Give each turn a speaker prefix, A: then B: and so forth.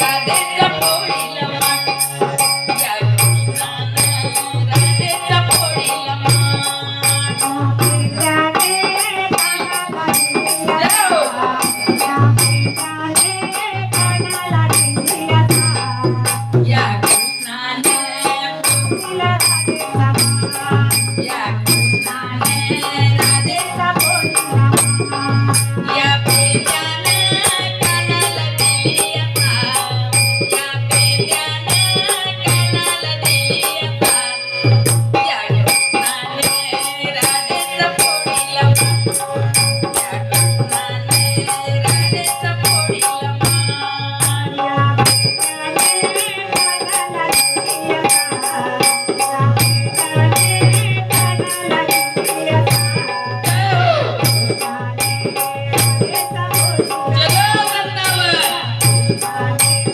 A: கதக்க போடில
B: Bye.